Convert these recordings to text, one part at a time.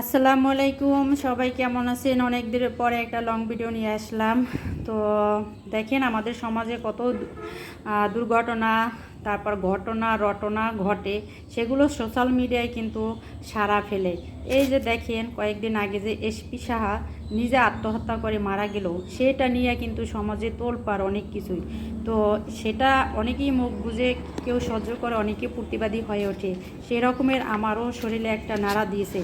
আসসালামু আলাইকুম, সবাই কেমন আছেন? অনেক দিনের পরে একটা লং ভিডিও নিয়ে আসলাম। তো দেখেন আমাদের সমাজে কত দুর্ঘটনা, তারপর ঘটনা, রটনা ঘটে, সেগুলো সোশ্যাল মিডিয়ায় কিন্তু সারা ফেলে। এই যে দেখেন, কয়েকদিন আগে যে এসপি সাহা নিজে আত্মহত্যা করে মারা গেল, সেটা নিয়ে কিন্তু সমাজে তোলপার অনেক কিছুই। তো সেটা অনেকেই মুখ বুঝে কেউ সহ্য করে অনেকে প্রতিবাদী হয়ে ওঠে। সেরকমের আমারও শরীরে একটা নাড়া দিয়েছে।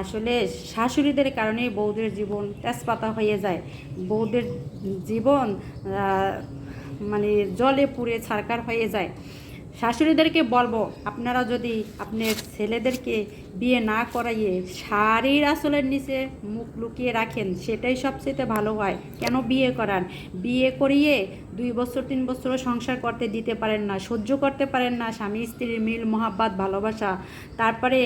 আসলে শাশুড়িদের কারণেই বৌদের জীবন তেজপাতা হয়ে যায়। বৌদের জীবন মানে জলে পুড়ে ছারকার হয়ে যায়। শাশুড়িদেরকে বলব, আপনারা যদি আপনার ছেলেদেরকে বিয়ে না করাইয়ে শাড়ির আসলের নিচে মুখ লুকিয়ে রাখেন, সেটাই সবচেয়ে ভালো হয়। কেন বিয়ে করান? বিয়ে করিয়ে দুই বছর, তিন বছর সংসার করতে দিতে পারেন না, সহ্য করতে পারেন না, স্বামী, স্ত্রীর মিল, মহাব্বাত, ভালোবাসা। তারপরে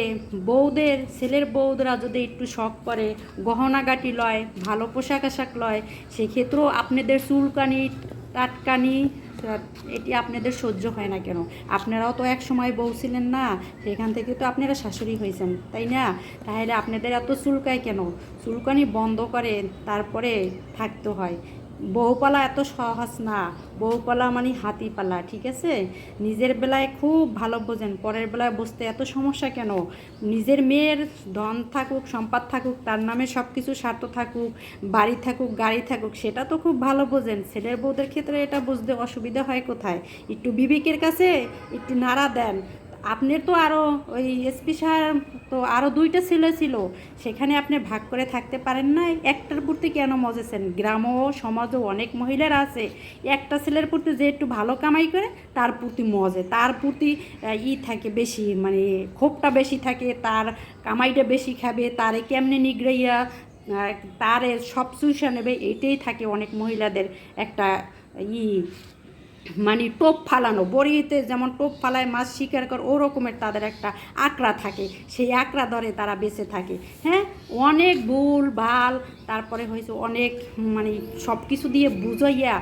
বউদের, ছেলের বউদরা যদি একটু শখ করে, গহনাগাটি লয়, ভালো পোশাক আশাক লয়, সেক্ষেত্রেও আপনাদের চুলকানি, টাটকানি এটি আপনাদের সহ্য হয় না কেন? আপনারাও তো এক সময় বউ ছিলেন না, সেখান থেকে তো আপনারা শাশুড়ি হয়েছেন, তাই না? তাহলে আপনাদের এত চুলকায় কেন? চুলকানি বন্ধ করে তারপরে থাকতে হয়। বউপালা এত সহজ না। বউপালা মানে হাতিপালা, ঠিক আছে? নিজের বেলায় খুব ভালো বোঝেন, পরের বেলায় বুঝতে এত সমস্যা কেন? নিজের মেয়ের ধন থাকুক, সম্পদ থাকুক, তার নামে সব কিছু স্বার্থ থাকুক, বাড়ি থাকুক, গাড়ি থাকুক, সেটা তো খুব ভালো বোঝেন। ছেলের বউদের ক্ষেত্রে এটা বুঝতে অসুবিধা হয় কোথায়? একটু বিবেকের কাছে একটু নাড়া দেন। আপনার তো আরও ওই এসপি সাহেব তো আরও দুইটা ছেলে ছিল, সেখানে আপনি ভাগ করে থাকতে পারেন না একটার প্রতি কেন মজেছেন? গ্রাম ও সমাজও অনেক মহিলারা আছে। একটা ছেলের প্রতি যে একটু ভালো কামাই করে, তার প্রতি মজে। তার প্রতি ই থাকে বেশি মানে ক্ষোভটা বেশি থাকে, তার কামাইটা বেশি খাবে, তারে কেমনে নিগড়াইয়া তার সব চুষা নেবে, এটাই থাকে অনেক মহিলাদের একটা ই। মানে টোপ ফালানো, বড়িতে যেমন টোপ ফালায়, মাছ শিকার কর, ওরকমের তাদের একটা আঁকড়া থাকে। সেই আঁকড়া ধরে তারা বেঁচে থাকে। হ্যাঁ? অনেক ভুল, ভালো, তারপরে হয়েছে অনেক মানে সব কিছু দিয়ে বুঝাইয়া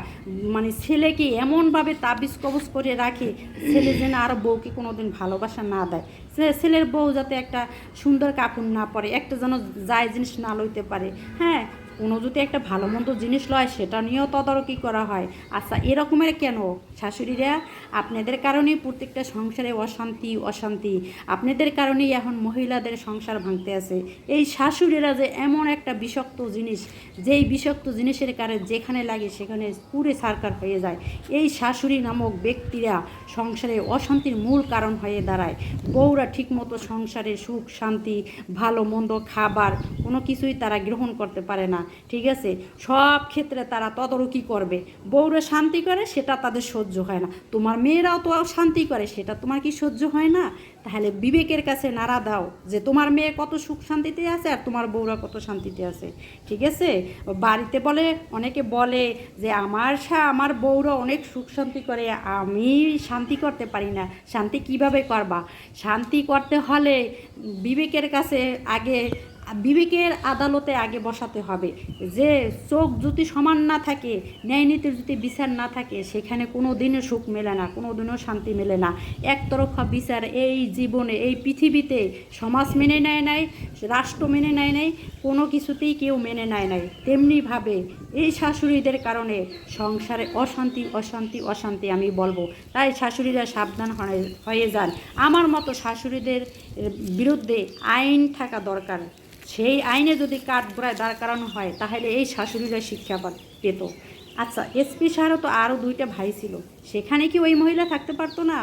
মানে ছেলেকে এমনভাবে তাবিজ কবজ করে রাখে, ছেলে যেন আর বউকে কোনোদিন ভালোবাসা না দেয়। ছেলের বউ যাতে একটা সুন্দর কাপড় না পরে, একটা যেন যায় জিনিস না লইতে পারে। হ্যাঁ? কোনো যদি একটা ভালো মন্দ জিনিস লয়, সেটা নিয়েও তদারকি করা হয়। আচ্ছা এরকমের কেন? শাশুড়িরা, আপনাদের কারণেই প্রত্যেকটা সংসারে অশান্তি অশান্তি। আপনাদের কারণেই এখন মহিলাদের সংসার ভাঙতে আছে। এই শাশুড়িরা যে এমন একটা বিষাক্ত জিনিস, যেই বিষাক্ত জিনিসের কারণে যেখানে লাগে সেখানে পুরে সারকার হয়ে যায়। এই শাশুড়ি নামক ব্যক্তিরা সংসারে অশান্তির মূল কারণ হয়ে দাঁড়ায়। বউরা ঠিকমতো সংসারে সুখ, শান্তি, ভালো মন্দ খাবার, কোনো কিছুই তারা গ্রহণ করতে পারে না। ঠিক আছে? সব ক্ষেত্রে তারা তদারকি করবে। বউরা শান্তি করে, সেটা তাদের সহ্য হয় না। তোমার মেয়েরাও তো শান্তি করে, সেটা তোমার কি সহ্য হয় না? তাহলে বিবেকের কাছে নাড়া দাও যে তোমার মেয়ে কত সুখ শান্তিতে আছে আর তোমার বউরা কত শান্তিতে আছে। ঠিক আছে? বাড়িতে বলে, অনেকে বলে যে আমার সা, আমার বউরা অনেক সুখ শান্তি করে, আমি শান্তি করতে পারি না। শান্তি কীভাবে করবা? শান্তি করতে হলে বিবেকের কাছে আগে বিবেকের আদালতে আগে বসাতে হবে। যে চোখ যদি সমান না থাকে ন্যায় নীতির যদি বিচার না থাকে, সেখানে কোনো দিনও সুখ মেলে না কোনো দিনও শান্তি মেলে না। একতরফা বিচার এই জীবনে, এই পৃথিবীতে সমাজ মেনে নেয় নাই, রাষ্ট্র মেনে নেয় নাই, কোনো কিছুতেই কেউ মেনে নেয় নাই। তেমনিভাবে এই শাশুড়িদের কারণে সংসারে অশান্তি অশান্তি অশান্তি আমি বলব। তাই শাশুড়িরা সাবধান হয়ে যান। আমার মতো শাশুড়িদের বিরুদ্ধে আইন থাকা দরকার। সেই আইনে যদি কাঠগড়ায় দাঁড় করানো হয়, তাহলে এই শাশুড়িরা শিক্ষা পেত। আচ্ছা এসপি সাহেরও তো আরও দুইটা ভাই ছিল। সেখানে কি ওই মহিলা থাকতে পারতো না?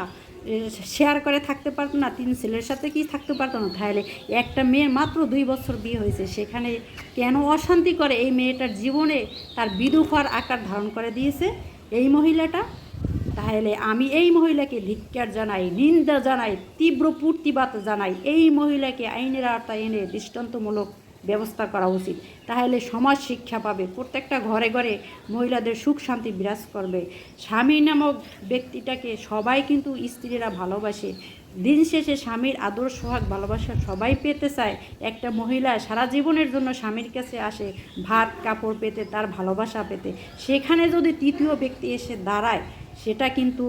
শেয়ার করে থাকতে পারতো না? তিন ছেলের সাথে কি থাকতে পারতো না? তাহলে একটা মেয়ের মাত্র দুই বছর বিয়ে হয়েছে। সেখানে কেন অশান্তি করে এই মেয়েটার জীবনে তার বিদুফার আকার ধারণ করে দিয়েছে? এই মহিলাটা তাহলে আমি এই মহিলাকে ধিক্কার জানাই, নিন্দা জানাই, তীব্র প্রতিবাদ জানাই, এই মহিলাকে আইনের আওতায় এনে দৃষ্টান্তমূলক ব্যবস্থা করা উচিত। তাহলে সমাজ শিক্ষা পাবে, প্রত্যেকটা ঘরে ঘরে মহিলাদের সুখ শান্তি বিরাজ করবে। স্বামী নামক ব্যক্তিটাকে সবাই কিন্তু স্ত্রীরা ভালোবাসে। দিন শেষে স্বামীর আদর, সোহাগ, ভালোবাসা সবাই পেতে চায়। একটা মহিলা সারা জীবনের জন্য স্বামীর কাছে আসে, ভাত, কাপড় পেতে, তার ভালোবাসা পেতে। সেখানে যদি তৃতীয় ব্যক্তি এসে দাঁড়ায় সেটা কিন্তু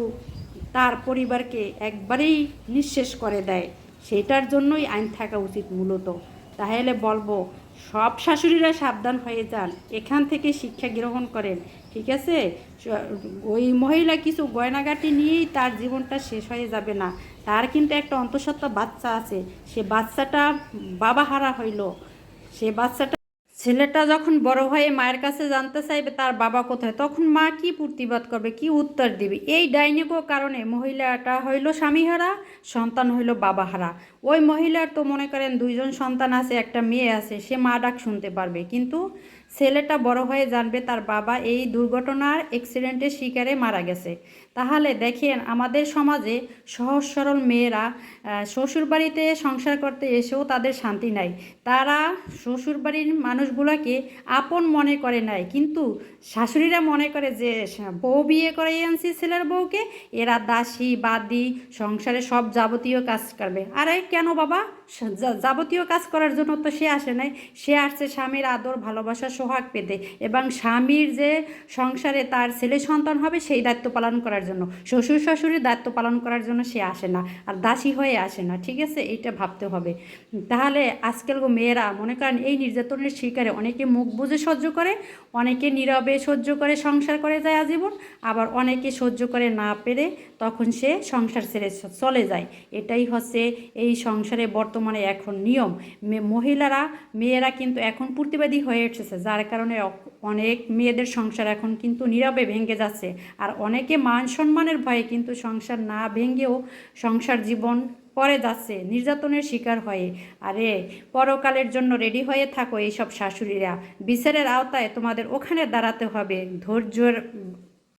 তার পরিবারকে একবারেই নিঃশেষ করে দেয়। সেটার জন্যই আইন থাকা উচিত মূলত। তাহলে বলব, সব শাশুড়িরা সাবধান হয়ে যান। এখান থেকে শিক্ষা গ্রহণ করেন, ঠিক আছে? ওই মহিলা কিছু গয়নাগাটি নিয়েই তার জীবনটা শেষ হয়ে যাবে না। তার কিন্তু একটা অন্তঃসত্ত্বা বাচ্চা আছে। সে বাচ্চাটা বাবা হারা হইল। সে বাচ্চাটা ছেলেটা যখন বড় হয়ে মায়ের কাছে জানতে চাইবে তার বাবা কোথায়, তখন মা কি প্রতিবাদ করবে, কি উত্তর দিবে? এই ডাইনিকো কারণে মহিলাটা হইল স্বামীহারা, সন্তান হইল বাবাহারা। ওই মহিলার তো মনে করেন দুইজন সন্তান আছে, একটা মেয়ে আছে, সে মা ডাক শুনতে পারবে। কিন্তু ছেলেটা বড় হয়ে জানবে তার বাবা এই দুর্ঘটনার অ্যাক্সিডেন্টের শিকারে মারা গেছে। তাহলে দেখেন, আমাদের সমাজে সহজ সরল মেয়েরা শ্বশুরবাড়িতে সংসার করতে এসেও তাদের শান্তি নাই। তারা শ্বশুরবাড়ির মানুষগুলোকে আপন মনে করে নাই। কিন্তু শাশুড়িরা মনে করে যে, বউ বিয়ে করে আনছি ছেলের বউকে, এরা দাসী, বাদি, সংসারে সব যাবতীয় কাজ করবে। আরে কেন বাবা? যাবতীয় কাজ করার জন্য তো সে আসে নাই। সে আসছে স্বামীর আদর, ভালোবাসা, সোহাগ পেতে এবং স্বামীর যে সংসারে তার ছেলে সন্তান হবে, সেই দায়িত্ব পালন করার জন্য। শ্বশুর শাশুড়ির দায়িত্ব পালন করার জন্য সে আসে না আর দাসী হয়ে আসে না, ঠিক আছে? এইটা ভাবতে হবে। তাহলে আজকাল মেয়েরা, মনে করেন এই নির্যাতনের শিকারে অনেকে মুখ বুঝে সহ্য করে, অনেকে নীরবে সহ্য করে সংসার করে যায় আজীবন, আবার অনেকে সহ্য করে না পেরে তখন সে সংসার ছেড়ে চলে যায়। এটাই হচ্ছে এই সংসারে বর্তমানে এখন নিয়ম। মহিলারা, মেয়েরা কিন্তু এখন প্রতিবাদী হয়ে উঠেছে, যার কারণে অনেক মেয়েদের সংসার এখন কিন্তু নীরবে ভেঙে যাচ্ছে। আর অনেকে মান সম্মানের ভয়ে কিন্তু সংসার না ভেঙেও সংসার জীবন করে যাচ্ছে, নির্যাতনের শিকার হয়ে। আরে, পরকালের জন্য রেডি হয়ে থাকো এইসব শাশুড়িরা। বিচারের আওতায় তোমাদের ওখানে দাঁড়াতে হবে। ধৈর্যের